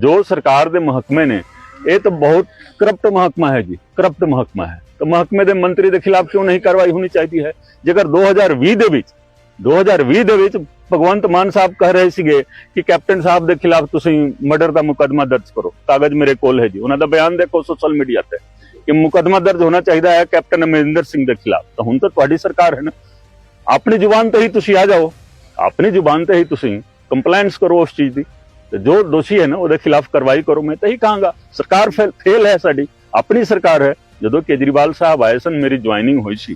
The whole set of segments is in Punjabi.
ਜੋ ਸਰਕਾਰ ਦੇ ਮਹਕਮੇ ਨੇ, ਇਹ ਤਾਂ ਬਹੁਤ ਕਰਪਟ ਮਹਕਮਾ ਹੈ ਜੀ, ਕਰਪਟ ਮਹਕਮਾ ਹੈ। ਤਾਂ ਮਹਿਕਮੇ ਦੇ ਮੰਤਰੀ ਦੇ ਖਿਲਾਫ ਕਿਉਂ ਨਹੀਂ ਕਾਰਵਾਈ ਹੋਣੀ ਚਾਹੀਦੀ ਹੈ? ਜੇਕਰ 2020 ਦੇ ਵਿੱਚ 2020 ਦੇ ਵਿੱਚ ਭਗਵੰਤ ਮਾਨ ਸਾਹਿਬ ਕਹਿ ਰਹੇ ਸੀਗੇ ਕਿ ਕੈਪਟਨ ਸਾਹਿਬ ਦੇ ਖਿਲਾਫ ਤੁਸੀਂ ਮਰਡਰ ਦਾ ਮੁਕੱਦਮਾ ਦਰਜ ਕਰੋ। ਕਾਗਜ਼ ਮੇਰੇ ਕੋਲ ਹੈ ਜੀ। ਉਹਨਾਂ ਦਾ ਬਿਆਨ ਦੇਖੋ ਸੋਸ਼ਲ ਮੀਡੀਆ ਤੇ ਕਿ ਮੁਕੱਦਮਾ ਦਰਜ ਹੋਣਾ ਚਾਹੀਦਾ ਹੈ ਕੈਪਟਨ ਅਮਰਿੰਦਰ ਸਿੰਘ ਦੇ ਖਿਲਾਫ। ਤਾਂ ਹੁਣ ਤਾਂ ਤੁਹਾਡੀ ਸਰਕਾਰ ਹੈ ਨਾ। ਆਪਣੀ ਜ਼ੁਬਾਨ ਤੇ ਹੀ ਤੁਸੀਂ ਆ ਜਾਓ। ਆਪਣੀ ਜ਼ੁਬਾਨ ਤੇ ਹੀ ਤੁਸੀਂ ਕੰਪਲੇਂਟਸ ਕਰੋ ਉਸ ਚੀਜ਼ ਦੀ। ਤੇ ਜੋ ਦੋਸ਼ੀ ਹੈ ਨਾ ਉਹਦੇ ਖਿਲਾਫ ਕਾਰਵਾਈ ਕਰੋ ਮੈਂ ਤਾਂ ਹੀ ਕਹਾਂਗਾ ਸਰਕਾਰ ਫੇਲ ਹੈ ਸਾਡੀ ਆਪਣੀ ਸਰਕਾਰ ਹੈ ਜਦੋਂ ਕੇਜਰੀਵਾਲ ਸਾਹਿਬ ਆਏ ਸਨ ਮੇਰੀ ਜੁਆਇਨਿੰਗ ਹੋਈ ਸੀ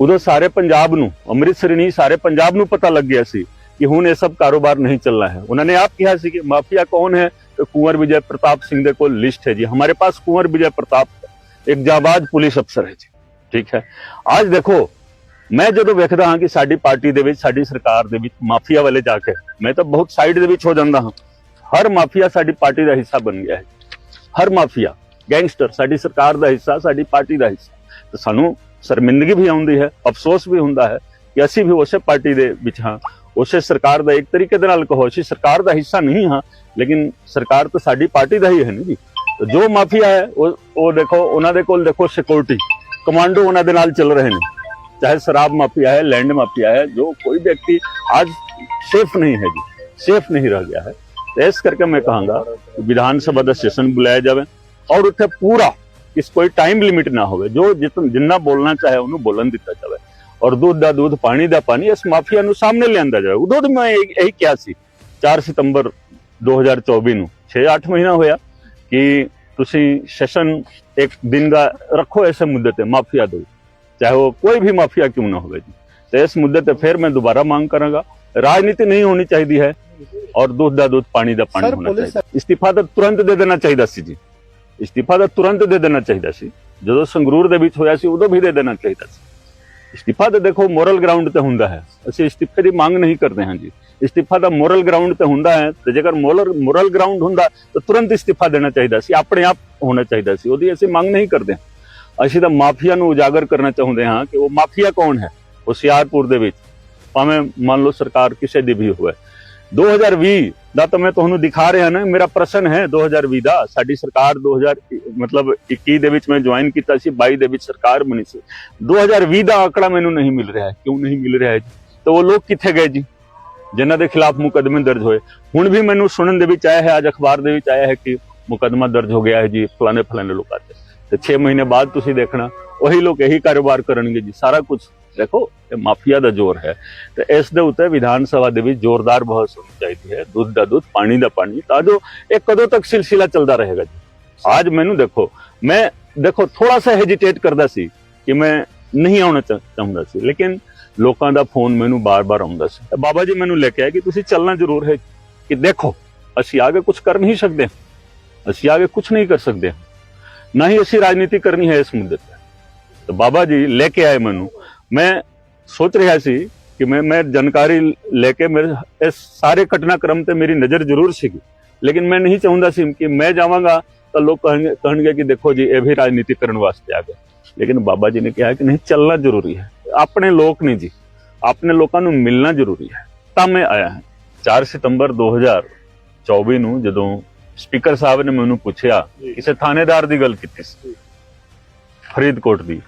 ਉਦੋਂ ਸਾਰੇ ਪੰਜਾਬ ਨੂੰ ਅੰਮ੍ਰਿਤਸਰ ਹੀ ਨਹੀਂ ਸਾਰੇ ਪੰਜਾਬ ਨੂੰ ਪਤਾ ਲੱਗ ਗਿਆ ਸੀ ਕਿ ਹੁਣ ਇਹ ਸਭ ਕਾਰੋਬਾਰ ਨਹੀਂ ਚੱਲਣਾ ਹੈ ਉਹਨਾਂ ਨੇ ਆਪ ਕਿਹਾ ਸੀ ਕਿ ਮਾਫੀਆ ਕੌਣ ਹੈ तो कुंवर विजय प्रताप सिंह दे को लिस्ट है जी हमारे पास कुंवर विजय प्रताप है। एक जाबाज ਪੁਲਿਸ ਅਫਸਰ ਹੈ ਜੀ ਠੀਕ ਹੈ ਅੱਜ ਦੇਖੋ ਮੈਂ ਜਦੋਂ ਵੇਖਦਾ ਹਾਂ ਕਿ ਸਾਡੀ ਪਾਰਟੀ ਦੇ ਵਿੱਚ, ਸਾਡੀ ਸਰਕਾਰ ਦੇ ਵਿੱਚ ਮਾਫੀਆ ਵਾਲੇ ਜਾ ਕੇ, ਮੈਂ ਤਾਂ ਬਹੁਤ ਸਾਈਡ ਦੇ ਵਿੱਚ ਹੋ ਜਾਂਦਾ ਹਾਂ। ਹਰ ਮਾਫੀਆ ਸਾਡੀ ਪਾਰਟੀ ਦਾ ਹਿੱਸਾ ਬਣ ਗਿਆ ਹੈ। ਹਰ ਮਾਫੀਆ ਗੈਂਗਸਟਰ ਸਾਡੀ ਸਰਕਾਰ ਦਾ ਹਿੱਸਾ, ਸਾਡੀ ਪਾਰਟੀ ਦਾ ਹਿੱਸਾ। ਤੇ ਸਾਨੂੰ ਸ਼ਰਮਿੰਦਗੀ ਵੀ ਆਉਂਦੀ ਹੈ, ਅਫਸੋਸ ਵੀ ਹੁੰਦਾ ਹੈ ਕਿ ਅਸੀਂ ਵੀ ਉਸੇ ਪਾਰਟੀ ਦੇ ਵਿੱਚ ਹਾਂ। ਉਸੇ ਸਰਕਾਰ ਦਾ ਇੱਕ ਤਰੀਕੇ ਦੇ ਨਾਲ ਕਹੋ, ਅਸੀਂ ਸਰਕਾਰ ਦਾ ਹਿੱਸਾ ਨਹੀਂ ਹਾਂ, ਲੇਕਿਨ ਸਰਕਾਰ ਤਾਂ ਸਾਡੀ ਪਾਰਟੀ ਦਾ ਹੀ ਹੈ ਨਾ ਜੀ। ਜੋ ਮਾਫੀਆ ਹੈ, ਉਹ ਉਹ ਦੇਖੋ, ਉਹਨਾਂ ਦੇ ਕੋਲ ਦੇਖੋ ਸਿਕਿਉਰਿਟੀ ਕਮਾਂਡੋ ਉਹਨਾਂ ਦੇ ਨਾਲ ਚੱਲ ਰਹੇ ਨੇ। ਚਾਹੇ ਸ਼ਰਾਬ ਮਾਫੀਆ ਹੈ ਲੈਂਡ ਮਾਫੀਆ ਹੈ ਜੋ ਕੋਈ ਵਿਅਕਤੀ ਅੱਜ ਸੇਫ ਨਹੀਂ ਹੈ ਜੀ ਸੇਫ ਨਹੀਂ ਰਹਿ ਗਿਆ ਹੈ। ਇਸ ਕਰਕੇ ਮੈਂ ਕਹਾਂਗਾ ਵਿਧਾਨ ਸਭਾ ਦਾ ਸੈਸ਼ਨ ਬੁਲਾਇਆ ਜਾਵੇ ਔਰ ਉੱਥੇ ਪੂਰਾ ਇਸ ਕੋਈ ਟਾਈਮ ਲਿਮਿਟ ਨਾ ਹੋਵੇ, ਜੋ ਜਿਤਨ ਜਿੰਨਾ ਬੋਲਣਾ ਚਾਹੇ ਉਹਨੂੰ ਬੋਲਣ ਦਿੱਤਾ ਜਾਵੇ। ਔਰ ਦੁੱਧ ਦਾ ਦੁੱਧ, ਪਾਣੀ ਦਾ ਪਾਣੀ ਇਸ ਮਾਫੀਆ ਨੂੰ ਸਾਹਮਣੇ ਲਿਆਂਦਾ ਜਾਵੇ। ਉਦੋਂ ਤਾਂ ਮੈਂ ਇਹ- ਇਹੀ ਕਿਹਾ ਸੀ 4 ਸਤੰਬਰ 2024 ਨੂੰ 6-8 ਮਹੀਨਾ ਹੋਇਆ ਕਿ ਤੁਸੀਂ ਸੈਸ਼ਨ ਇੱਕ ਦਿਨ ਦਾ ਰੱਖੋ ਐਸੇ ਮੁੱਦੇ ਤੇ, ਮਾਫੀਆ ਦੇ ਚਾਹੇ ਉਹ ਕੋਈ ਵੀ ਮਾਫੀਆ ਕਿਉਂ ਨਾ ਹੋਵੇ ਜੀ। ਤੇ ਇਸ ਮੁੱਦੇ ਤੇ ਫਿਰ ਮੈਂ ਦੁਬਾਰਾ ਮੰਗ ਕਰਾਂਗਾ ਰਾਜਨੀਤੀ ਨਹੀਂ ਹੋਣੀ ਚਾਹੀਦੀ ਹੈ ਔਰ ਦੁੱਧ ਦਾ ਦੁੱਧ ਪਾਣੀ ਦਾ ਪਾਣੀ ਹੋਣਾ ਚਾਹੀਦਾ। ਇਸਤੀਫਾ ਤਾਂ ਤੁਰੰਤ ਦੇ ਦੇਣਾ ਚਾਹੀਦਾ ਸੀ ਜੀ। ਇਸਤੀਫਾ ਤਾਂ ਤੁਰੰਤ ਦੇ ਦੇਣਾ ਚਾਹੀਦਾ ਸੀ। ਜਦੋਂ ਸੰਗਰੂਰ ਦੇ ਵਿੱਚ ਹੋਇਆ ਸੀ ਉਦੋਂ ਵੀ ਦੇ ਦੇਣਾ ਚਾਹੀਦਾ ਸੀ। ਇਸਤੀਫਾ ਤਾਂ ਦੇਖੋ ਮੋਰਲ ਗਰਾਊਂਡ ਤੇ ਹੁੰਦਾ ਹੈ। ਅਸੀਂ ਇਸਤੀਫੇ ਦੀ ਮੰਗ ਨਹੀਂ ਕਰਦੇ ਹਾਂ ਜੀ। ਇਸਤੀਫਾ ਦਾ ਮੋਰਲ ਗਰਾਊਂਡ ਤੇ ਹੁੰਦਾ ਹੈ। ਤੇ ਜੇਕਰ ਮੋਰਲ ਮੋਰਲ ਗਰਾਊਂਡ ਹੁੰਦਾ ਤਾਂ ਤੁਰੰਤ ਇਸਤੀਫਾ ਦੇਣਾ ਚਾਹੀਦਾ ਸੀ। ਆਪਣੇ ਆਪ ਹੋਣਾ ਚਾਹੀਦਾ ਸੀ। ਉਹਦੀ ਅਸੀਂ ਮੰਗ ਨਹੀਂ ਕਰਦੇ। ਅਸੀਂ ਤਾਂ ਮਾਫੀਆ ਨੂੰ ਉਜਾਗਰ ਕਰਨਾ ਚਾਹੁੰਦੇ ਹਾਂ ਕਿ ਉਹ ਮਾਫੀਆ ਕੌਣ ਹੈ? ਹੁਸ਼ਿਆਰਪੁਰ ਦੇ ਵਿੱਚ, ਭਾਵੇਂ ਮੰਨ ਲਓ ਸਰਕਾਰ ਕਿਸੇ ਦੀ ਵੀ ਹੋਵੇ। 2020 ਦਾ ਤਾਂ ਮੈਂ ਤੁਹਾਨੂੰ ਦਿਖਾ ਰਿਹਾ ਨਾ, ਮੇਰਾ ਪ੍ਰਸ਼ਨ ਹੈ 2020 ਦਾ। ਸਾਡੀ ਸਰਕਾਰ 2000 ਮਤਲਬ 21 ਦੇ ਵਿੱਚ ਮੈਂ ਜੁਆਇਨ ਕੀਤਾ ਸੀ 22 ਦੇ ਵਿੱਚ ਸਰਕਾਰ ਬਣੀ ਸੀ। 2020 ਦਾ ਆંકੜਾ ਮੈਨੂੰ ਨਹੀਂ ਮਿਲ ਰਿਹਾ ਕਿਉਂ ਨਹੀਂ ਮਿਲ ਰਿਹਾ ਹੈ ਜੀ? ਤਾਂ ਉਹ ਲੋਕ ਕਿੱਥੇ ਗਏ ਜੀ? ਜਿਨ੍ਹਾਂ ਦੇ ਖਿਲਾਫ ਮੁਕੱਦਮੇ ਦਰਜ ਹੋਏ। ਹੁਣ ਵੀ ਮੈਨੂੰ ਸੁਣਨ ਦੇ ਵਿੱਚ ਆਇਆ ਹੈ, ਅੱਜ ਅਖਬਾਰ ਦੇ ਵਿੱਚ ਆਇਆ ਹੈ ਕਿ ਮੁਕੱਦਮਾ ਦਰਜ ਹੋ ਗਿਆ ਹੈ ਜੀ ਫਲਾਣੇ ਫਲਾਣੇ ਲੋਕਾਂ ਤੇ ਤੇ 6 ਮਹੀਨੇ ਬਾਅਦ ਤੁਸੀਂ ਦੇਖਣਾ, ਉਹੀ ਲੋਕ ਇਹੀ ਕਾਰੋਬਾਰ ਕਰਨਗੇ ਜੀ, ਸਾਰਾ ਕੁਝ। ਦੇਖੋ, ਇਹ ਮਾਫੀਆ ਦਾ ਜ਼ੋਰ ਹੈ। ਤੇ ਇਸ ਦੇ ਉੱਤੇ ਵਿਧਾਨ ਸਭਾ ਦੇ ਵਿੱਚ ਜ਼ੋਰਦਾਰ ਬਹਿਸ ਹੋਣੀ ਚਾਹੀਦੀ ਹੈ। ਦੁੱਧ ਦਾ ਦੁੱਧ, ਪਾਣੀ ਦਾ ਪਾਣੀ। ਤਾਂ ਜੋ ਇਹ ਕਦੋਂ ਤੱਕ ਸਿਲਸਿਲਾ ਚੱਲਦਾ ਰਹੇਗਾ ਜੀ। ਅੱਜ ਮੈਨੂੰ ਦੇਖੋ, ਮੈਂ ਦੇਖੋ ਥੋੜਾ ਸਾ ਹੈਜੀਟੇਟ ਕਰਦਾ ਸੀ ਕਿ ਮੈਂ ਨਹੀਂ ਆਉਣਾ ਚਾਹ- ਚਾਹੁੰਦਾ ਸੀ। ਲੇਕਿਨ ਲੋਕਾਂ ਦਾ ਫੋਨ ਮੈਨੂੰ ਬਾਰ-ਬਾਰ ਆਉਂਦਾ ਸੀ। ਬਾਬਾ ਜੀ ਮੈਨੂੰ ਲੈ ਕੇ ਆਏ ਕਿ ਤੁਸੀਂ ਚੱਲਣਾ ਜ਼ਰੂਰ ਹੈ ਕਿ ਦੇਖੋ, ਅਸੀਂ ਆਗੇ ਕੁਝ ਕਰ ਨਹੀਂ ਸਕਦੇ। ਅਸੀਂ ਆਗੇ ਕੁਝ ਨਹੀਂ ਕਰ ਸਕਦੇ। ਨਾ ਹੀ ਅਸੀਂ ਰਾਜਨੀਤੀ ਕਰਨੀ ਹੈ ਇਸ ਮੁੱਦੇ ਤੇ। ਤਾਂ ਬਾਬਾ ਜੀ ਲੈ ਕੇ ਆਏ ਮੈਨੂੰ। ਮੈਂ ਸੋਚ ਰਿਹਾ ਸੀ ਕਿ ਮੈਂ ਮੈਂ ਜਾਣਕਾਰੀ ਲੈ ਕੇ ਮੇਰੇ ਇਸ ਸਾਰੇ ਘਟਨਾਕ੍ਰਮ ਤੇ ਮੇਰੀ ਨਜ਼ਰ ਜ਼ਰੂਰ ਸੀਗੀ। ਲੇਕਿਨ ਮੈਂ ਨਹੀਂ ਚਾਹੁੰਦਾ ਸੀ ਕਿ ਮੈਂ ਜਾਵਾਂਗਾ ਤਾਂ ਲੋਕ ਕਹਿਣਗੇ ਕਹਿਣਗੇ ਕਿ ਦੇਖੋ ਜੀ, ਇਹ ਵੀ ਰਾਜਨੀਤੀ ਕਰਨ ਵਾਸਤੇ ਆ ਗਏ। ਲੇਕਿਨ ਬਾਬਾ ਜੀ ਨੇ ਕਿਹਾ ਕਿ ਨਹੀਂ, ਚੱਲਣਾ ਜ਼ਰੂਰੀ ਹੈ। ਆਪਣੇ ਲੋਕ ਨਹੀਂ ਜੀ। ਆਪਣੇ ਲੋਕਾਂ ਨੂੰ ਮਿਲਣਾ ਜ਼ਰੂਰੀ ਹੈ। ਤਾਂ ਮੈਂ ਆਇਆ ਹਾਂ। 4 ਸਤੰਬਰ 2024 ਨੂੰ ਜਦੋਂ ਸਪੀਕਰ ਸਾਹਿਬ ਨੇ ਮੈਨੂੰ ਪੁੱਛਿਆ ਕਿਸੇ ਥਾਣੇਦਾਰ ਦੀ ਗੱਲ ਕੀਤੀ ਸੀ। ਫਰੀਦਕੋਟ ਦੀ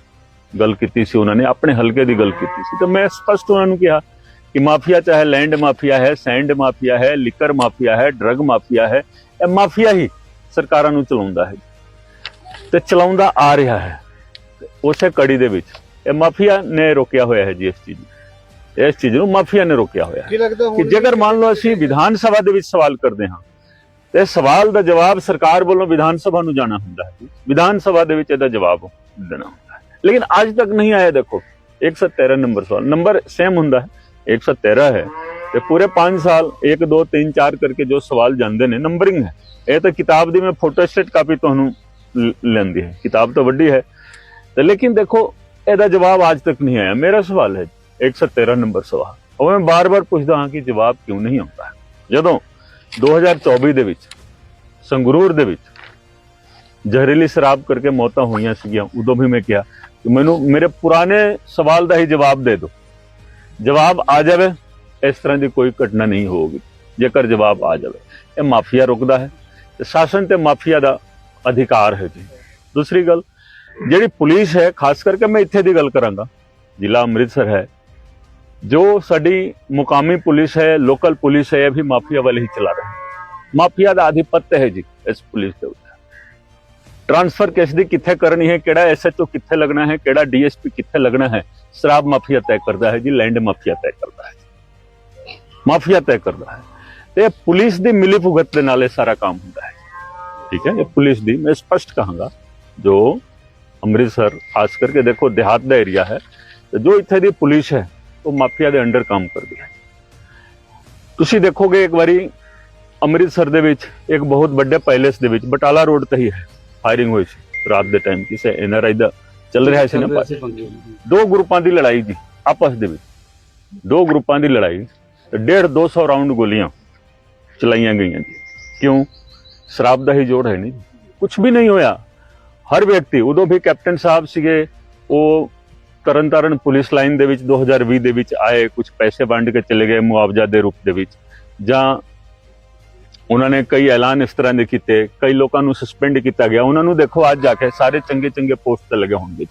ਗੱਲ ਕੀਤੀ ਸੀ ਉਹਨਾਂ ਨੇ ਆਪਣੇ ਹਲਕੇ ਦੀ ਗੱਲ ਕੀਤੀ ਸੀ। ਤਾਂ ਮੈਂ ਸਪਸ਼ਟ ਉਹਨਾਂ ਨੂੰ ਕਿਹਾ ਕਿ ਮਾਫੀਆ ਚਾਹੇ ਲੈਂਡ ਮਾਫੀਆ ਹੈ ਸੈਂਡ ਮਾਫੀਆ ਹੈ ਲਿਕਰ ਮਾਫੀਆ ਹੈ ਡਰਗ ਮਾਫੀਆ ਹੈ ਇਹ ਮਾਫੀਆ ਹੀ ਸਰਕਾਰਾਂ ਨੂੰ ਚਲਾਉਂਦਾ ਹੈ। ਤੇ ਚਲਾਉਂਦਾ ਆ ਰਿਹਾ ਹੈ। ਉਸੇ ਕੜੀ ਦੇ ਵਿੱਚ ਇਹ ਮਾਫੀਆ ਨੇ ਰੋਕਿਆ ਹੋਇਆ ਹੈ ਜੀ ਇਸ ਚੀਜ਼ ਨੂੰ। ਇਸ ਚੀਜ਼ ਨੂੰ ਮਾਫੀਆ ਨੇ ਰੋਕਿਆ ਹੋਇਆ ਹੈ। ਕੀ ਜੇਕਰ ਮੰਨ ਲਓ ਅਸੀਂ ਵਿਧਾਨ ਸਭਾ ਦੇ ਵਿੱਚ ਸਵਾਲ ਕਰਦੇ ਹਾਂ ਤੇ ਸਵਾਲ ਦਾ ਜਵਾਬ ਸਰਕਾਰ ਵੱਲੋਂ ਵਿਧਾਨ ਸਭਾ ਨੂੰ ਜਾਣਾ ਹੁੰਦਾ ਹੈ ਵਿਧਾਨ ਸਭਾ ਦੇ ਵਿੱਚ ਇਹਦਾ ਜਵਾਬ ਦੇਣਾ ਹੁੰਦਾ ਲੇਕਿਨ ਅੱਜ ਤੱਕ ਨਹੀਂ ਆਇਆ, ਦੇਖੋ 113 ਨੰਬਰ ਸਵਾਲ। ਨੰਬਰ ਸੇਮ ਹੁੰਦਾ ਹੈ 113 ਹੈ। ਤੇ ਪੂਰੇ 5 ਸਾਲ 1 2 3 4 ਕਰਕੇ ਜੋ ਸਵਾਲ ਜਾਂਦੇ ਨੇ, ਨੰਬਰਿੰਗ ਹੈ। ਇਹ ਤਾਂ ਕਿਤਾਬ ਦੀ ਮੈਂ ਫੋਟੋਸਟੇਟ ਕਾਪੀ ਤੁਹਾਨੂੰ ਲੈਂਦੀ ਹੈ। ਕਿਤਾਬ ਤਾਂ ਵੱਡੀ ਹੈ। ਤੇ ਲੇਕਿਨ ਦੇਖੋ, ਇਹਦਾ ਜਵਾਬ ਅੱਜ ਤੱਕ ਨਹੀਂ ਆਇਆ। ਮੇਰਾ ਸਵਾਲ ਹੈ 113 ਨੰਬਰ ਸਵਾਲ। ਉਹ ਮੈਂ ਬਾਰ-ਬਾਰ ਪੁੱਛਦਾ ਹਾਂ ਕਿ ਜਵਾਬ ਕਿਉਂ ਨਹੀਂ ਆਉਂਦਾ। ਜਦੋਂ 2024 ਦੇ ਵਿੱਚ, ਸੰਗਰੂਰ ਦੇ ਵਿੱਚ ਜ਼ਹਿਰੀਲੀ ਸ਼ਰਾਬ ਕਰਕੇ ਮੌਤਾਂ ਹੋਈਆਂ ਸੀਗੀਆਂ। ਉਦੋਂ ਵੀ ਮੈਂ ਕਿਹਾ ਕਿ ਮੈਨੂੰ, ਮੇਰੇ ਪੁਰਾਣੇ ਸਵਾਲ ਦਾ ਹੀ ਜਵਾਬ ਦੇ ਦਿਓ। ਜਵਾਬ ਆ ਜਾਵੇ, ਇਸ ਤਰ੍ਹਾਂ ਦੀ ਕੋਈ ਘਟਨਾ ਨਹੀਂ ਹੋਊਗੀ। ਜੇਕਰ ਜਵਾਬ ਆ ਜਾਵੇ, ਇਹ ਮਾਫੀਆ ਰੁਕਦਾ ਹੈ ਤੇ ਸ਼ਾਸਨ ਤੇ ਮਾਫੀਆ ਦਾ ਅਧਿਕਾਰ ਹੈ ਜੀ। ਦੂਸਰੀ ਗੱਲ, ਜਿਹੜੀ ਪੁਲਿਸ ਹੈ, ਖਾਸ ਕਰਕੇ ਮੈਂ ਇੱਥੇ ਦੀ ਗੱਲ ਕਰਾਂਗਾ, ਜ਼ਿਲ੍ਹਾ ਅੰਮ੍ਰਿਤਸਰ ਹੈ ਜੋ ਸਾਡੀ ਮੁਕਾਮੀ ਪੁਲਿਸ ਹੈ, ਲੋਕਲ ਪੁਲਿਸ ਹੈ, ਇਹ ਵੀ ਮਾਫੀਆ ਵਾਲੇ ਹੀ ਚਲਾ ਰਹੇ। ਹੈ ਮਾਫੀਆ ਦਾ ਆਧਿਪੱਤ ਹੈ ਜੀ ਇਸ ਪੁਲਿਸ ਦੇ ਉੱਤੇ। ਟ੍ਰਾਂਸਫਰ ਕਿਸ ਦੀ ਕਿੱਥੇ ਕਰਨੀ ਹੈ, ਕਿਹੜਾ ਐਸਐਚਓ ਕਿੱਥੇ ਲੱਗਣਾ ਹੈ, ਕਿਹੜਾ ਡੀਐਸਪੀ ਕਿੱਥੇ ਲੱਗਣਾ ਹੈ, ਸ਼ਰਾਬ ਮਾਫੀਆ ਤੈਅ ਕਰਦਾ ਹੈ ਜੀ ਲੈਂਡ ਮਾਫੀਆ ਤੈਅ ਕਰਦਾ ਹੈ ਮਾਫੀਆ ਤੈਅ ਕਰਦਾ ਹੈ। ਤੇ ਪੁਲਿਸ ਦੀ ਮਿਲੀ ਭੁਗਤ ਦੇ ਨਾਲ ਇਹ ਸਾਰਾ ਕੰਮ ਹੁੰਦਾ ਹੈ ਠੀਕ ਹੈ, ਇਹ ਪੁਲਿਸ ਦੀ, ਮੈਂ ਸਪਸ਼ਟ ਕਹਾਂਗਾ, ਜੋ ਅੰਮ੍ਰਿਤਸਰ, ਖਾਸ ਕਰਕੇ ਦੇਖੋ, ਦਿਹਾਤ ਦਾ ਏਰੀਆ ਹੈ, ਤੇ ਜੋ ਇੱਥੇ ਦੀ ਪੁਲਿਸ ਹੈ ਉਹ ਮਾਫੀਆ ਦੇ ਅੰਡਰ ਕੰਮ ਕਰਦੀ ਹੈ। ਤੁਸੀਂ ਦੇਖੋਗੇ ਇੱਕ ਵਾਰੀ ਅੰਮ੍ਰਿਤਸਰ ਦੇ ਵਿੱਚ ਇੱਕ ਬਹੁਤ ਵੱਡੇ ਪੈਲੇਸ ਦੇ ਵਿੱਚ ਬਟਾਲਾ ਰੋਡ ਤੇ ਹੀ ਹੈ ਫਾਇਰਿੰਗ ਹੋਈ ਸੀ ਰਾਤ ਦੇ ਟਾਈਮ ਕਿਸੇ ਐਨਆਰਆਈ ਦਾ ਚੱਲ ਰਿਹਾ ਸੀ ਨਾ। ਦੋ ਗਰੁੱਪਾਂ ਦੀ ਲੜਾਈ ਜੀ ਆਪਸ ਦੇ ਵਿੱਚ। ਦੋ ਗਰੁੱਪਾਂ ਦੀ ਲੜਾਈ ਤੇ 1.5 200 ਰਾਉਂਡ ਗੋਲੀਆਂ ਚਲਾਈਆਂ ਗਈਆਂ ਜੀ। ਕਿਉਂ? ਸ਼ਰਾਬ ਦਾ ਹੀ ਜੋੜ ਹੈ ਨਹੀਂ। ਕੁਝ ਵੀ ਨਹੀਂ ਹੋਇਆ। ਹਰ ਵਿਅਕਤੀ ਉਦੋਂ ਵੀ ਕੈਪਟਨ ਸਾਹਿਬ ਸੀਗੇ ਉਹ ਤਰਨਤਾਰਨ ਪੁਲਿਸ ਲਾਈਨ ਦੇ ਵਿੱਚ 2020 ਦੇ ਵਿੱਚ ਆਏ ਕੁਝ ਪੈਸੇ ਵੰਡ ਕੇ ਚਲੇ ਗਏ ਮੁਆਵਜ਼ਾ ਦੇ ਰੂਪ ਦੇ ਵਿੱਚ। ਜਾਂ ਉਹਨਾਂ ਨੇ ਕਈ ਐਲਾਨ ਇਸ ਤਰ੍ਹਾਂ ਦੇ ਕੀਤੇ, ਕਈ ਲੋਕਾਂ ਨੂੰ ਸਸਪੈਂਡ ਕੀਤਾ ਗਿਆ। ਉਹਨਾਂ ਨੂੰ ਦੇਖੋ ਅੱਜ ਜਾ ਕੇ ਸਾਰੇ ਚੰਗੇ ਚੰਗੇ ਪੋਸਟ ਤੇ ਲੱਗੇ ਹੋਣਗੇ।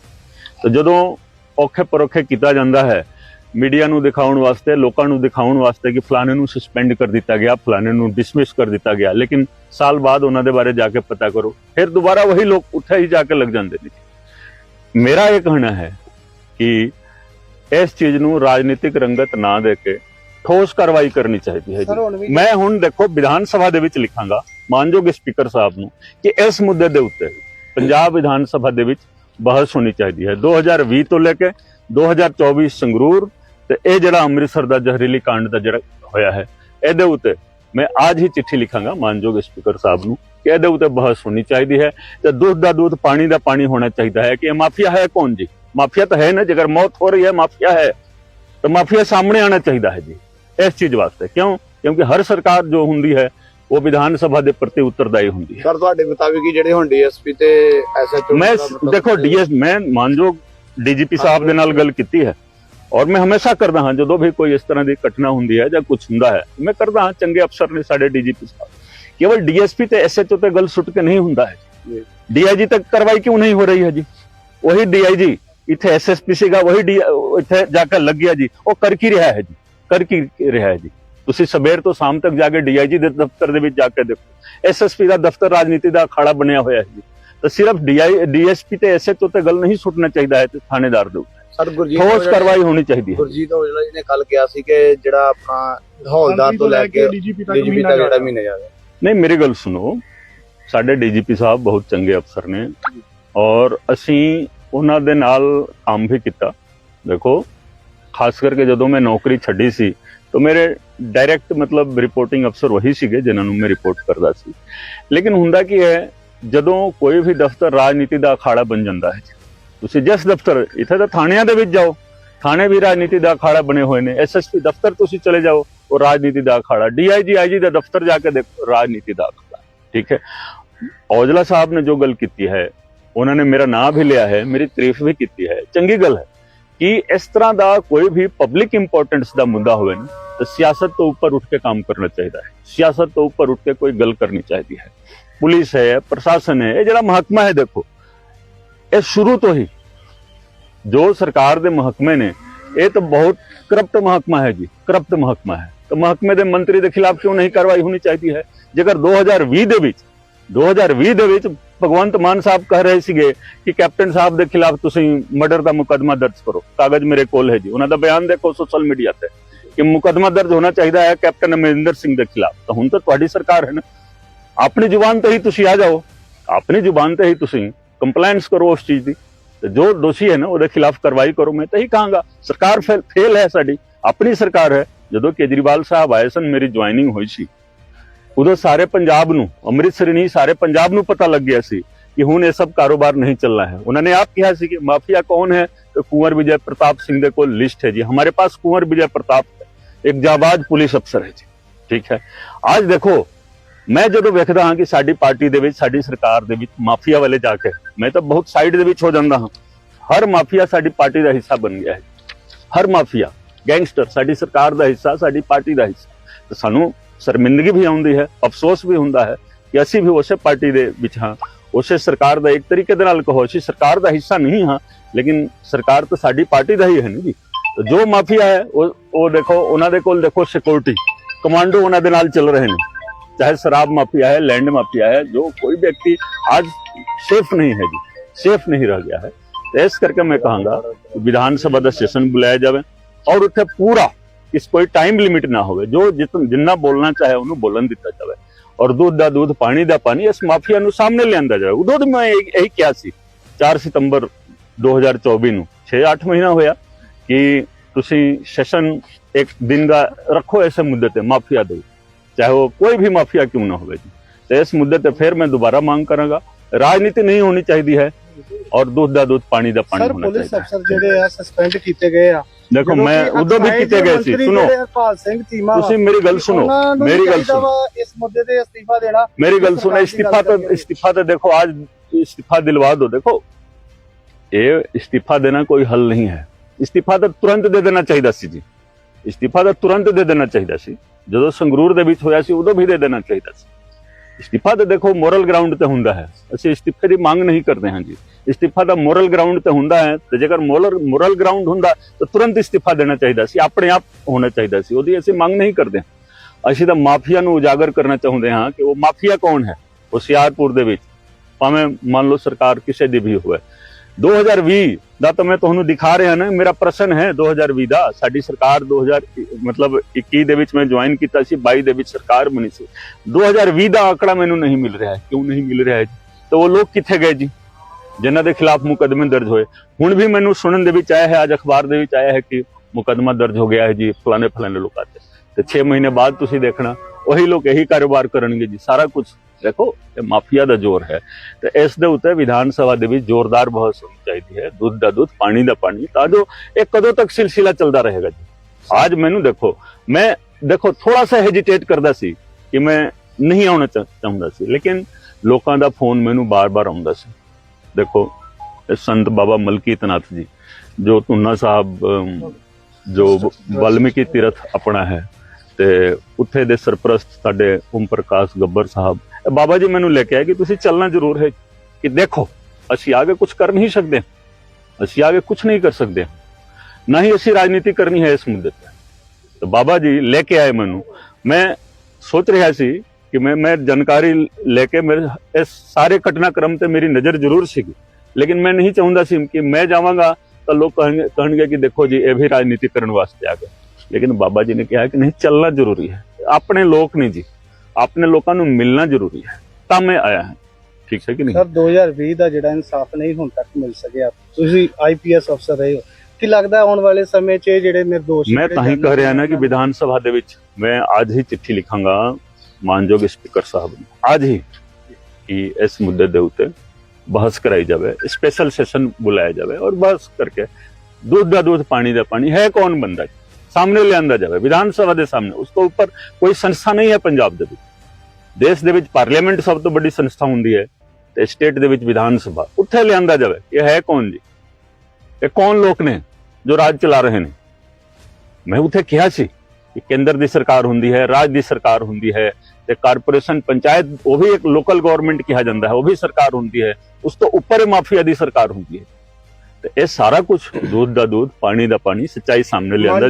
ਤਾਂ ਜਦੋਂ ਔਖੇ ਪਰੋਖੇ ਕੀਤਾ ਜਾਂਦਾ ਹੈ, ਮੀਡੀਆ ਨੂੰ ਦਿਖਾਉਣ ਵਾਸਤੇ, ਲੋਕਾਂ ਨੂੰ ਦਿਖਾਉਣ ਵਾਸਤੇ ਕਿ ਫਲਾਣੇ ਨੂੰ ਸਸਪੈਂਡ ਕਰ ਦਿੱਤਾ ਗਿਆ, ਫਲਾਣੇ ਨੂੰ ਡਿਸਮਿਸ ਕਰ ਦਿੱਤਾ ਗਿਆ। ਲੇਕਿਨ ਸਾਲ ਬਾਅਦ ਉਹਨਾਂ ਦੇ ਬਾਰੇ ਜਾ ਕੇ ਪਤਾ ਕਰੋ, ਫਿਰ ਦੁਬਾਰਾ ਵਹੀ ਲੋਕ ਉੱਥੇ ਹੀ ਜਾ ਕੇ ਲੱਗ ਜਾਂਦੇ ਨੇ। ਮੇਰਾ ਇਹ ਕਹਿਣਾ ਹੈ ਕਿ ਇਸ ਚੀਜ਼ ਨੂੰ ਰਾਜਨੀਤਿਕ ਰੰਗਤ ਨਾ ਦੇ ਕੇ ਠੋਸ ਕਾਰਵਾਈ ਕਰਨੀ ਚਾਹੀਦੀ ਹੈ ਜੀ। ਮੈਂ ਹੁਣ ਦੇਖੋ ਵਿਧਾਨ ਸਭਾ ਦੇ ਵਿੱਚ ਲਿਖਾਂਗਾ ਮਾਨਯੋਗ ਸਪੀਕਰ ਸਾਹਿਬ ਨੂੰ ਕਿ ਇਸ ਮੁੱਦੇ ਦੇ ਉੱਤੇ ਪੰਜਾਬ ਵਿਧਾਨ ਸਭਾ ਦੇ ਵਿੱਚ ਬਹਿਸ ਹੋਣੀ ਚਾਹੀਦੀ ਹੈ। 2020 ਤੋਂ ਲੈ ਕੇ 2024 ਸੰਗਰੂਰ ਤੇ ਇਹ ਜਿਹੜਾ ਅੰਮ੍ਰਿਤਸਰ ਦਾ ਜ਼ਹਿਰੀਲੀ ਕਾਂਡ ਦਾ ਜਿਹੜਾ ਹੋਇਆ ਹੈ ਇਹਦੇ ਉੱਤੇ ਮੈਂ ਅੱਜ ਹੀ ਚਿੱਠੀ ਲਿਖਾਂਗਾ ਮਾਨਯੋਗ ਸਪੀਕਰ ਸਾਹਿਬ ਨੂੰ ਕਿ ਇਹਦੇ ਉੱਤੇ ਬਹਿਸ ਹੋਣੀ ਚਾਹੀਦੀ ਹੈ ਤੇ ਦੁੱਧ ਦਾ ਦੁੱਧ ਪਾਣੀ ਦਾ ਪਾਣੀ ਹੋਣਾ ਚਾਹੀਦਾ ਹੈ ਕਿ ਇਹ ਮਾਫੀਆ ਹੈ ਕੌਣ ਜੀ? ਮਾਫੀਆ ਤਾਂ ਹੈ ਨਾ ਜੇਕਰ ਮੌਤ ਹੋ ਰਹੀ ਹੈ ਮਾਫੀਆ ਹੈ ਤਾਂ ਮਾਫੀਆ ਸਾਹਮਣੇ ਆਣਾ ਚਾਹੀਦਾ ਹੈ ਜੀ ਇਸ ਚੀਜ਼ ਵਾਸਤੇ। ਕਿਉਂ? ਕਿਉਂਕਿ ਹਰ ਸਰਕਾਰ ਜੋ ਹੁੰਦੀ ਹੈ ਉਹ ਵਿਧਾਨ ਸਭਾ ਦੇ ਪ੍ਰਤੀ ਉੱਤਰਦਾਈ ਹੁੰਦੀ ਹੈ। ਸਰ ਤੁਹਾਡੇ ਮੁਤਾਬਿਕ ਜਿਹੜੇ ਹੁਣ ਡੀਐਸਪੀ ਤੇ ਐਸਐਚਓ ਮੈਂ ਦੇਖੋ ਡੀਐਸ ਮੈਂ ਮਾਨਯੋਗ ਡੀਜੀਪੀ ਸਾਹਿਬ ਦੇ ਨਾਲ ਗੱਲ ਕੀਤੀ ਹੈ ਔਰ ਮੈਂ ਹਮੇਸ਼ਾ ਕਰਦਾ ਹਾਂ ਜਦੋਂ ਵੀ ਕੋਈ ਇਸ ਤਰ੍ਹਾਂ ਦੀ ਘਟਨਾ ਹੁੰਦੀ ਹੈ ਜਾਂ ਕੁਝ ਹੁੰਦਾ ਹੈ ਮੈਂ ਕਰਦਾ ਹਾਂ ਚੰਗੇ ਅਫਸਰ ਨੇ ਸਾਡੇ ਡੀਜੀਪੀ ਸਾਹਿਬ। ਕੇਵਲ ਡੀਐਸਪੀ ਤੇ ਐਸਐਚਓ ਤੇ ਗੱਲ ਸੁੱਟ ਕੇ ਨਹੀਂ ਹੁੰਦਾ ਹੈ। ਡੀਆਈਜੀ ਤੱਕ ਕਾਰਵਾਈ ਕਿਉਂ ਨਹੀਂ ਹੋ ਰਹੀ ਹੈ ਜੀ? ਉਹੀ ਡੀਆਈਜੀ ਇੱਥੇ ਐਸਐਸਪੀ ਸੀਗਾ ਵਹੀ ਡੀ ਇੱਥੇ ਜਾ ਕੇ ਲੱਗ ਗਿਆ ਜੀ। ਉਹ ਕਰ ਕੀ ਰਿਹਾ ਹੈ ਜੀ? ਕਰ ਕੀ ਰਿਹਾ ਹੈ ਜੀ? ਤੁਸੀਂ ਸਵੇਰ ਤੋਂ ਸ਼ਾਮ ਤੱਕ ਜਾ ਕੇ ਡੀਆਈਜੀ ਦੇ ਦਫ਼ਤਰ ਦੇ ਵਿੱਚ ਜਾ ਕੇ ਦੇਖੋ। ਐਸਐਸਪੀ ਦਾ ਦਫ਼ਤਰ ਰਾਜਨੀਤੀ ਦਾ ਅਖਾੜਾ ਬਣਿਆ ਹੋਇਆ ਹੈ ਜੀ। ਤਾਂ ਸਿਰਫ ਡੀਆਈ ਡੀਐਸਪੀ ਤੇ ਐਸਐਚਓ ਤੇ ਗੱਲ ਨਹੀਂ ਸੁੱਟਣਾ ਚਾਹੀਦਾ ਹੈ ਤੇ ਥਾਣੇਦਾਰ ਦੇ ਉੱਤੇ। ਸਰ ਗੁਰਜੀਤ ਠੋਸ ਕਾਰਵਾਈ ਹੋਣੀ ਚਾਹੀਦੀ ਹੈ। ਗੁਰਜੀਤ ਔਜਲਾ ਜੀ ਨੇ ਕੱਲ ਕਿਹਾ ਸੀ ਕਿ ਜਿਹੜਾ ਆਪਣਾ ਹੌਲਦਾਰ ਤੋਂ ਲੈ ਕੇ ਡੀਜੀਪੀ ਤੱਕ ਡੀਜੀਪੀ ਤੱਕ ਜਿਹੜਾ ਮਹੀਨੇ ਜਾਵੇ ਨਹੀਂ ਮੇਰੀ ਗੱਲ ਸੁਣੋ। ਸਾਡੇ ਡੀਜੀਪੀ ਸਾਹਿਬ ਬਹੁਤ ਚੰਗੇ ਅਫਸਰ ਨੇ। ਔਰ ਅਸੀਂ ਉਹਨਾਂ ਦੇ ਨਾਲ ਕੰਮ ਵੀ ਕੀਤਾ। ਦੇਖੋ, ਖਾਸ ਕਰਕੇ ਜਦੋਂ ਮੈਂ ਨੌਕਰੀ ਛੱਡੀ ਸੀ, ਤਾਂ ਮੇਰੇ ਡਾਇਰੈਕਟ ਮਤਲਬ ਰਿਪੋਰਟਿੰਗ ਅਫਸਰ ਵਹੀ ਸੀਗੇ ਜਿਨ੍ਹਾਂ ਨੂੰ ਮੈਂ ਰਿਪੋਰਟ ਕਰਦਾ ਸੀ। ਲੇਕਿਨ ਹੁੰਦਾ ਕੀ ਹੈ, ਜਦੋਂ ਕੋਈ ਵੀ ਦਫ਼ਤਰ ਰਾਜਨੀਤੀ ਦਾ ਅਖਾੜਾ ਬਣ ਜਾਂਦਾ ਹੈ, ਤੁਸੀਂ ਜਿਸ ਦਫ਼ਤਰ, ਇੱਥੇ ਤਾਂ ਥਾਣਿਆਂ ਦੇ ਵਿੱਚ ਜਾਓ, ਥਾਣੇ ਵੀ ਰਾਜਨੀਤੀ ਦਾ ਅਖਾੜਾ ਬਣੇ ਹੋਏ ਨੇ ਐਸਐਸਪੀ ਦਫ਼ਤਰ ਤੁਸੀਂ ਚਲੇ ਜਾਓ, ਉਹ ਰਾਜਨੀਤੀ ਦਾ ਅਖਾੜਾ ਡੀਆਈਜੀ ਆਈਜੀ ਦਾ ਦਫ਼ਤਰ ਜਾ ਕੇ ਦੇਖੋ, ਰਾਜਨੀਤੀ ਦਾ ਅਖਾੜਾ, ਠੀਕ ਹੈ। ਔਜਲਾ ਸਾਹਿਬ ਨੇ ਜੋ ਗੱਲ ਕੀਤੀ ਹੈ ਉਹਨਾਂ ਨੇ ਮੇਰਾ ਨਾਮ ਵੀ ਲਿਆ ਹੈ, ਮੇਰੀ ਤਾਰੀਫ ਵੀ ਕੀਤੀ ਹੈ। ਚੰਗੀ ਗੱਲ ਹੈ ਕਿ ਇਸ ਤਰ੍ਹਾਂ ਦਾ ਕੋਈ ਵੀ ਪਬਲਿਕ ਇੰਪੋਰਟੈਂਸ ਦਾ ਮੁੱਦਾ ਹੋਵੇ ਨਾ, ਤਾਂ ਸਿਆਸਤ ਤੋਂ ਉੱਪਰ ਉੱਠ ਕੇ ਕੰਮ ਕਰਨਾ ਚਾਹੀਦਾ ਹੈ। ਸਿਆਸਤ ਤੋਂ ਉੱਪਰ ਉੱਠ ਕੇ ਕੋਈ ਗੱਲ ਕਰਨੀ ਚਾਹੀਦੀ ਹੈ। ਪੁਲਿਸ ਹੈ, ਪ੍ਰਸ਼ਾਸਨ ਹੈ, ਇਹ ਜਿਹੜਾ ਮਹਕਮਾ ਹੈ ਦੇਖੋ, ਇਹ ਸ਼ੁਰੂ ਤੋਂ ਹੀ ਜੋ ਸਰਕਾਰ ਦੇ ਮਹਕਮੇ ਨੇ, ਇਹ ਤਾਂ ਬਹੁਤ ਕਰਪਟ ਮਹਕਮਾ ਹੈ ਜੀ, ਕਰਪਟ ਮਹਕਮਾ ਹੈ। ਤਾਂ ਮਹਕਮੇ ਦੇ ਮੰਤਰੀ ਦੇ ਖਿਲਾਫ ਕਿਉਂ ਨਹੀਂ ਕਾਰਵਾਈ ਹੋਣੀ ਚਾਹੀਦੀ ਹੈ? ਜੇਕਰ 2020 ਦੇ ਵਿੱਚ 2020 ਦੇ ਵਿੱਚ ਭਗਵੰਤ ਮਾਨ ਸਾਹਿਬ ਕਹਿ ਰਹੇ ਸੀਗੇ ਕਿ ਕੈਪਟਨ ਸਾਹਿਬ ਦੇ ਖਿਲਾਫ ਤੁਸੀਂ ਮਰਡਰ ਦਾ ਮੁਕੱਦਮਾ ਦਰਜ ਕਰੋ। ਕਾਗਜ਼ ਮੇਰੇ ਕੋਲ ਹੈ ਜੀ। ਉਹਨਾਂ ਦਾ ਬਿਆਨ ਦੇਖੋ ਸੋਸ਼ਲ ਮੀਡੀਆ ਤੇ ਕਿ ਮੁਕੱਦਮਾ ਦਰਜ ਹੋਣਾ ਚਾਹੀਦਾ ਹੈ ਕੈਪਟਨ ਅਮਰਿੰਦਰ ਸਿੰਘ ਦੇ ਖਿਲਾਫ। ਤਾਂ ਹੁਣ ਤਾਂ ਤੁਹਾਡੀ ਸਰਕਾਰ ਹੈ ਨਾ। ਆਪਣੀ ਜ਼ੁਬਾਨ ਤੇ ਹੀ ਤੁਸੀਂ ਆ ਜਾਓ। ਆਪਣੀ ਜ਼ੁਬਾਨ ਤੇ ਹੀ ਤੁਸੀਂ ਕੰਪਲਾਈਂਸ ਕਰੋ ਉਸ ਚੀਜ਼ ਦੀ। ਤੇ ਜੋ ਦੋਸ਼ੀ ਹੈ ਨਾ, ਉਹਦੇ ਖਿਲਾਫ ਕਾਰਵਾਈ ਕਰੋ। ਮੈਂ ਤਾਂ ਹੀ ਕਹਾਂਗਾ, ਸਰਕਾਰ ਫੇਲ ਹੈ ਸਾਡੀ। ਆਪਣੀ ਸਰਕਾਰ ਹੈ। ਜਦੋਂ ਕੇਜਰੀਵਾਲ ਸਾਹਿਬ ਆਏ ਸਨ, ਮੇਰੀ ਜੁਆਇਨਿੰਗ ਹੋਈ ਸੀ। ਉਦੋਂ ਸਾਰੇ ਪੰਜਾਬ ਨੂੰ ਅੰਮ੍ਰਿਤਸਰ ਹੀ ਨਹੀਂ ਸਾਰੇ ਪੰਜਾਬ ਨੂੰ ਪਤਾ ਲੱਗ ਗਿਆ ਸੀ ਕਿ ਹੁਣ ਇਹ ਸਭ ਕਾਰੋਬਾਰ ਨਹੀਂ ਚੱਲਣਾ ਹੈ ਉਹਨਾਂ ਨੇ ਆਪ ਕਿਹਾ ਸੀ ਕਿ ਮਾਫੀਆ ਕੌਣ ਹੈ तो कुंवर विजय प्रताप सिंह ਦੇ ਕੋਲ ਲਿਸਟ ਹੈ ਜੀ ਹਮਾਰੇ ਪਾਸ कुंवर विजय प्रताप है एक जाबाज ਪੁਲਿਸ ਅਫਸਰ ਹੈ ਜੀ ਠੀਕ ਹੈ ਅੱਜ ਦੇਖੋ ਮੈਂ ਜਦੋਂ ਵੇਖਦਾ ਹਾਂ ਕਿ ਸਾਡੀ ਪਾਰਟੀ ਦੇ ਵਿੱਚ ਸਾਡੀ ਸਰਕਾਰ ਦੇ ਵਿੱਚ ਮਾਫੀਆ ਵਾਲੇ ਜਾ ਕੇ ਮੈਂ ਤਾਂ ਬਹੁਤ ਸਾਈਡ ਦੇ ਵਿੱਚ ਹੋ ਜਾਂਦਾ ਹਾਂ ਹਰ ਮਾਫੀਆ ਸਾਡੀ ਪਾਰਟੀ ਦਾ ਹਿੱਸਾ ਬਣ ਗਿਆ ਹੈ ਹਰ ਮਾਫੀਆ ਗੈਂਗਸਟਰ ਸਾਡੀ ਸਰਕਾਰ ਦਾ ਹਿੱਸਾ ਸਾਡੀ ਪਾਰਟੀ ਦਾ ਹਿੱਸਾ ਤੇ ਸਾਨੂੰ ਸ਼ਰਮਿੰਦਗੀ ਵੀ ਆਉਂਦੀ ਹੈ, ਅਫਸੋਸ ਵੀ ਹੁੰਦਾ ਹੈ ਕਿ ਅਸੀਂ ਵੀ ਉਸੇ ਪਾਰਟੀ ਦੇ ਵਿੱਚ ਹਾਂ। ਉਸੇ ਸਰਕਾਰ ਦਾ ਇੱਕ ਤਰੀਕੇ ਦੇ ਨਾਲ ਕਹੋ, ਅਸੀਂ ਸਰਕਾਰ ਦਾ ਹਿੱਸਾ ਨਹੀਂ ਹਾਂ, ਲੇਕਿਨ ਸਰਕਾਰ ਤਾਂ ਸਾਡੀ ਪਾਰਟੀ ਦਾ ਹੀ ਹੈ ਨਾ ਜੀ। ਜੋ ਮਾਫੀਆ ਹੈ, ਉਹ ਉਹ ਦੇਖੋ, ਉਹਨਾਂ ਦੇ ਕੋਲ ਦੇਖੋ ਸਿਕਿਉਰਿਟੀ ਕਮਾਂਡੋ ਉਹਨਾਂ ਦੇ ਨਾਲ ਚੱਲ ਰਹੇ ਨੇ। ਚਾਹੇ ਸ਼ਰਾਬ ਮਾਫੀਆ ਹੈ ਲੈਂਡ ਮਾਫੀਆ ਹੈ, ਜੋ ਕੋਈ ਵਿਅਕਤੀ ਅੱਜ ਸੇਫ ਨਹੀਂ ਹੈ ਜੀ ਸੇਫ ਨਹੀਂ ਰਹਿ ਗਿਆ ਹੈ। ਇਸ ਕਰਕੇ ਮੈਂ ਕਹਾਂਗਾ ਵਿਧਾਨ ਸਭਾ ਦਾ ਸੈਸ਼ਨ ਬੁਲਾਇਆ ਜਾਵੇ ਔਰ ਉੱਥੇ ਪੂਰਾ ਇਸ ਕੋਈ ਟਾਈਮ ਲਿਮਿਟ ਨਾ ਹੋਵੇ, ਜੋ ਜਿੰਨਾ ਬੋਲਣਾ ਚਾਹੇ ਉਹਨੂੰ ਬੋਲਣ ਦਿੱਤਾ ਜਾਵੇ। ਔਰ ਦੁੱਧ ਦਾ ਦੁੱਧ, ਪਾਣੀ ਦਾ ਪਾਣੀ ਇਸ ਮਾਫੀਆ ਨੂੰ ਸਾਹਮਣੇ ਲਿਆਂਦਾ ਜਾਵੇ। ਉਦੋਂ ਦੀ ਮੈਂ ਇਹ- ਇਹੀ ਕਿਹਾ ਸੀ 4 ਸਤੰਬਰ 2024 ਨੂੰ 6-8 ਮਹੀਨਾ ਹੋਇਆ ਕਿ ਤੁਸੀਂ ਸੈਸ਼ਨ ਇੱਕ ਦਿਨ ਦਾ ਰੱਖੋ ਐਸੇ ਮੁੱਦੇ ਤੇ, ਮਾਫੀਆ ਦੇ ਚਾਹੇ ਉਹ ਕੋਈ ਵੀ ਮਾਫੀਆ ਕਿਉਂ ਨਾ ਹੋਵੇ ਜੀ। ਤੇ ਇਸ ਮੁੱਦੇ ਤੇ ਫਿਰ ਮੈਂ ਦੁਬਾਰਾ ਮੰਗ ਕਰਾਂਗਾ। ਰਾਜਨੀਤੀ ਨਹੀਂ ਹੋਣੀ ਚਾਹੀਦੀ ਹੈ। ਔਰ ਦੁੱਧ ਦਾ ਦੁੱਧ ਪਾਣੀ ਦਾ ਪਾਣੀ ਸਰ ਹੋਣਾ ਚਾਹੀਦਾ। ਪੁਲਿਸ ਅਫਸਰ ਜਿਹੜੇ ਆ ਸਸਪੈਂਡ ਕੀਤੇ ਗਏ ਆ। ਦੇਖੋ ਮੈਂ ਉਦੋਂ ਵੀ ਕੀਤੇ ਗਏ ਸੀ ਸੁਣੋ। ਹਰਪਾਲ ਸਿੰਘ ਚੀਮਾ ਤੁਸੀਂ ਮੇਰੀ ਗੱਲ ਸੁਣੋ ਮੇਰੀ ਗੱਲ ਸੁਣੋ। ਇਸ ਮੁੱਦੇ ਤੇ ਅਸਤੀਫਾ ਦੇਣਾ ਮੇਰੀ ਗੱਲ ਸੁਣੋ ਅਸਤੀਫਾ ਤਾਂ ਅਸਤੀਫਾ ਤਾਂ ਦੇਖੋ ਅੱਜ ਅਸਤੀਫਾ ਦਿਲਵਾ ਦਿਓ ਦੇਖੋ। ਇਹ ਅਸਤੀਫਾ ਦੇਣਾ ਕੋਈ ਹੱਲ ਨਹੀਂ ਹੈ। ਅਸਤੀਫਾ ਤਾਂ ਤੁਰੰਤ ਦੇ ਦੇਣਾ ਚਾਹੀਦਾ ਸੀ ਜੀ। ਅਸਤੀਫਾ ਤਾਂ ਤੁਰੰਤ ਦੇ ਦੇਣਾ ਚਾਹੀਦਾ ਸੀ। ਜਦੋਂ ਸੰਗਰੂਰ ਦੇ ਵਿੱਚ ਹੋਇਆ ਸੀ ਉਦੋਂ ਵੀ ਦੇ ਦੇਣਾ ਚਾਹੀਦਾ ਸੀ। ਇਸਤੀਫਾ ਤਾਂ ਦੇਖੋ ਮੋਰਲ ਗਰਾਊਂਡ ਤੇ ਹੁੰਦਾ ਹੈ। ਅਸੀਂ ਇਸਤੀਫੇ ਦੀ ਮੰਗ ਨਹੀਂ ਕਰਦੇ ਹਾਂ ਜੀ। ਇਸਤੀਫਾ ਤਾਂ ਮੋਰਲ ਗਰਾਊਂਡ ਤੇ ਹੁੰਦਾ ਹੈ ਤੇ ਜੇਕਰ ਮੋਰਲ ਮੋਰਲ ਗਰਾਊਂਡ ਹੁੰਦਾ ਤਾਂ ਤੁਰੰਤ ਇਸਤੀਫਾ ਦੇਣਾ ਚਾਹੀਦਾ ਸੀ, ਆਪਣੇ ਆਪ ਹੋਣਾ ਚਾਹੀਦਾ ਸੀ। ਉਹਦੀ ਅਸੀਂ ਮੰਗ ਨਹੀਂ ਕਰਦੇ ਅਸੀਂ ਤਾਂ ਮਾਫੀਆ ਨੂੰ ਉਜਾਗਰ ਕਰਨਾ ਚਾਹੁੰਦੇ ਹਾਂ ਕਿ ਉਹ ਮਾਫੀਆ ਕੌਣ ਹੈ? ਹੁਸ਼ਿਆਰਪੁਰ ਦੇ ਵਿੱਚ। ਭਾਵੇਂ ਮੰਨ ਲਓ ਸਰਕਾਰ ਕਿਸੇ ਦੀ ਵੀ ਹੋਵੇ। 2020 ਦਾ ਤਾਂ ਮੈਂ ਤੁਹਾਨੂੰ ਦਿਖਾ ਰਿਹਾ ਨਾ, ਮੇਰਾ ਪ੍ਰਸ਼ਨ ਹੈ 2020 ਦਾ। ਸਾਡੀ ਸਰਕਾਰ 2000 ਮਤਲਬ 21 ਦੇ ਵਿੱਚ ਮੈਂ ਜੁਆਇਨ ਕੀਤਾ ਸੀ 22 ਦੇ ਵਿੱਚ ਸਰਕਾਰ ਬਣੀ ਸੀ। 2020 ਦਾ ਆંકੜਾ ਮੈਨੂੰ ਨਹੀਂ ਮਿਲ ਰਿਹਾ ਕਿਉਂ ਨਹੀਂ ਮਿਲ ਰਿਹਾ ਤਾਂ ਉਹ ਲੋਕ ਕਿੱਥੇ ਗਏ ਜੀ? ਜਿਨ੍ਹਾਂ ਦੇ ਖਿਲਾਫ ਮੁਕੱਦਮੇ ਦਰਜ ਹੋਏ। ਹੁਣ ਵੀ ਮੈਨੂੰ ਸੁਣਨ ਦੇ ਵਿੱਚ ਆਇਆ ਹੈ, ਅੱਜ ਅਖਬਾਰ ਦੇ ਵਿੱਚ ਆਇਆ ਹੈ ਕਿ ਮੁਕੱਦਮਾ ਦਰਜ ਹੋ ਗਿਆ ਹੈ ਜੀ ਫਲਾਣੇ ਫਲਾਣੇ ਲੋਕਾਂ ਤੇ। ਤੇ 6 ਮਹੀਨੇ ਬਾਅਦ ਤੁਸੀਂ ਦੇਖਣਾ, ਉਹੀ ਲੋਕ ਇਹੀ ਕਾਰੋਬਾਰ ਕਰਨਗੇ ਜੀ, ਸਾਰਾ ਕੁਝ ਦੇਖੋ ਇਹ ਮਾਫੀਆ ਦਾ ਜ਼ੋਰ ਹੈ। ਤੇ ਇਸ ਦੇ ਉੱਤੇ ਵਿਧਾਨ ਸਭਾ ਦੇ ਵਿੱਚ ਜ਼ੋਰਦਾਰ ਬਹਿਸ ਹੋਣੀ ਚਾਹੀਦੀ ਹੈ। ਦੁੱਧ ਦਾ ਦੁੱਧ ਪਾਣੀ ਦਾ ਪਾਣੀ। ਤਾਂ ਜੋ ਇਹ ਕਦੋਂ ਤੱਕ ਸਿਲਸਿਲਾ ਚੱਲਦਾ ਰਹੇਗਾ ਜੀ। ਅੱਜ ਮੈਨੂੰ ਦੇਖੋ ਮੈਂ ਦੇਖੋ ਥੋੜਾ ਸਾ ਹੈਜਿਟੇਟ ਕਰਦਾ ਸੀ ਕਿ ਮੈਂ ਨਹੀਂ ਆਉਣਾ ਚਾਹ- ਚਾਹੁੰਦਾ ਸੀ। ਲੇਕਿਨ ਲੋਕਾਂ ਦਾ ਫੋਨ ਮੈਨੂੰ ਬਾਰ-ਬਾਰ ਆਉਂਦਾ ਸੀ। ਦੇਖੋ ਇਹ ਸੰਤ ਬਾਬਾ ਮਲਕੀ ਤਨਾਥ ਜੀ ਜੋ ਧੁੰਨਾ ਸਾਹਿਬ ਜੋ ਵਾਲਮੀਕੀ ਤੀਰਥ ਆਪਣਾ ਹੈ ਤੇ ਉੱਥੇ ਦੇ ਸਰਪ੍ਰਸਤ ਸਾਡੇ ਓਮ ਪ੍ਰਕਾਸ਼ ਗੱਬਰ ਸਾਹਿਬ ਬਾਬਾ ਜੀ ਮੈਨੂੰ ਲੈ ਕੇ ਆਏ ਕਿ ਤੁਸੀਂ ਚੱਲਣਾ ਜ਼ਰੂਰ ਹੈ ਕਿ ਦੇਖੋ, ਅਸੀਂ ਆਗੇ ਕੁਝ ਕਰ ਨਹੀਂ ਸਕਦੇ। ਅਸੀਂ ਆਗੇ ਕੁਝ ਨਹੀਂ ਕਰ ਸਕਦੇ। ਨਾ ਹੀ ਅਸੀਂ ਰਾਜਨੀਤੀ ਕਰਨੀ ਹੈ ਇਸ ਮੁੱਦੇ ਤੇ। ਤਾਂ ਬਾਬਾ ਜੀ ਲੈ ਕੇ ਆਏ ਮੈਨੂੰ। ਮੈਂ ਸੋਚ ਰਿਹਾ ਸੀ ਕਿ ਮੈਂ ਮੈਂ ਜਾਣਕਾਰੀ ਲੈ ਕੇ ਮੇਰੇ ਇਸ ਸਾਰੇ ਘਟਨਾਕ੍ਰਮ ਤੇ ਮੇਰੀ ਨਜ਼ਰ ਜ਼ਰੂਰ ਸੀਗੀ। ਲੇਕਿਨ ਮੈਂ ਨਹੀਂ ਚਾਹੁੰਦਾ ਸੀ ਕਿ ਮੈਂ ਜਾਵਾਂਗਾ ਤਾਂ ਲੋਕ ਕਹਿਣਗੇ ਕਹਿਣਗੇ ਕਿ ਦੇਖੋ ਜੀ, ਇਹ ਵੀ ਰਾਜਨੀਤੀ ਕਰਨ ਵਾਸਤੇ ਆ ਗਏ। ਲੇਕਿਨ ਬਾਬਾ ਜੀ ਨੇ ਕਿਹਾ ਕਿ ਨਹੀਂ, ਚੱਲਣਾ ਜ਼ਰੂਰੀ ਹੈ। ਆਪਣੇ ਲੋਕ ਨੇ ਜੀ। ਆਪਣੇ ਲੋਕਾਂ ਨੂੰ ਮਿਲਣਾ ਜ਼ਰੂਰੀ ਹੈ। ਤਾਂ ਮੈਂ ਆਇਆ ਹਾਂ। ਠੀਕ ਹੈ ਕਿ ਨਹੀਂ? ਸਰ 2020 ਦਾ ਜਿਹੜਾ ਇਨਸਾਫ ਨਹੀਂ ਹੁਣ ਤੱਕ ਮਿਲ ਸਕਿਆ। ਤੁਸੀਂ ਆਈਪੀਐਸ ਅਫਸਰ ਰਹੇ ਹੋ। ਕੀ ਲੱਗਦਾ ਆਉਣ ਵਾਲੇ ਸਮੇਂ 'ਚ ਜਿਹੜੇ ਨਿਰਦੋਸ਼ ਮੈਂ ਤਾਂ ਹੀ ਕਹਿ ਰਿਹਾ ਨਾ ਕਿ ਵਿਧਾਨ ਸਭਾ ਦੇ ਵਿੱਚ ਮੈਂ ਅੱਜ ਹੀ ਚਿੱਠੀ ਲਿਖਾਂਗਾ ਮਾਨਯੋਗ ਸਪੀਕਰ ਸਾਹਿਬ ਨੂੰ। ਅੱਜ ਹੀ ਕਿ ਇਸ ਮੁੱਦੇ ਦੇ ਉੱਤੇ ਬਹਿਸ ਕਰਾਈ ਜਾਵੇ ਸਪੈਸ਼ਲ ਸੈਸ਼ਨ ਬੁਲਾਇਆ ਜਾਵੇ ਔਰ ਬਹਿਸ ਕਰਕੇ ਦੁੱਧ ਦਾ ਦੁੱਧ ਪਾਣੀ ਦਾ ਪਾਣੀ ਹੈ ਕੌਣ ਬੰਦਾ ਸਾਹਮਣੇ ਲਿਆਂਦਾ ਜਾਵੇ, ਵਿਧਾਨ ਸਭਾ ਦੇ ਸਾਹਮਣੇ। ਉਸ ਤੋਂ ਉੱਪਰ ਕੋਈ ਸੰਸਥਾ ਨਹੀਂ ਹੈ ਪੰਜਾਬ ਦੇ ਵਿੱਚ। ਦੇਸ਼ ਦੇ ਵਿੱਚ ਪਾਰਲੀਮੈਂਟ ਸਭ ਤੋਂ ਵੱਡੀ ਸੰਸਥਾ ਹੁੰਦੀ ਹੈ ਤੇ ਸਟੇਟ ਦੇ ਵਿੱਚ ਵਿਧਾਨ ਸਭਾ। ਉੱਥੇ ਲਿਆਂਦਾ ਜਾਵੇ, ਇਹ ਹੈ ਕੌਣ ਜੀ? ਇਹ ਕੌਣ ਲੋਕ ਨੇ ਜੋ ਰਾਜ ਚਲਾ ਰਹੇ ਨੇ? ਮੈਂ ਉੱਥੇ ਕਿਹਾ ਸੀ ਕਿ ਕੇਂਦਰ ਦੀ ਸਰਕਾਰ ਹੁੰਦੀ ਹੈ, ਰਾਜ ਦੀ ਸਰਕਾਰ ਹੁੰਦੀ ਹੈ ਤੇ ਕਾਰਪੋਰੇਸ਼ਨ, ਪੰਚਾਇਤ, ਉਹ ਵੀ ਇੱਕ ਲੋਕਲ ਗਵਰਨਮੈਂਟ ਕਿਹਾ ਜਾਂਦਾ ਹੈ, ਉਹ ਵੀ ਸਰਕਾਰ ਹੁੰਦੀ ਹੈ। ਉਸ ਤੋਂ ਉੱਪਰ ਇਹ ਮਾਫੀਆ ਦੀ ਸਰਕਾਰ ਹੁੰਦੀ ਹੈ। ਤੇ ਇਹ ਸਾਰਾ ਕੁਝ ਦੁੱਧ ਦਾ ਦੁੱਧ, ਪਾਣੀ ਦਾ ਪਾਣੀ, ਸੱਚਾਈ ਸਾਹਮਣੇ ਲਿਆਂਦਾ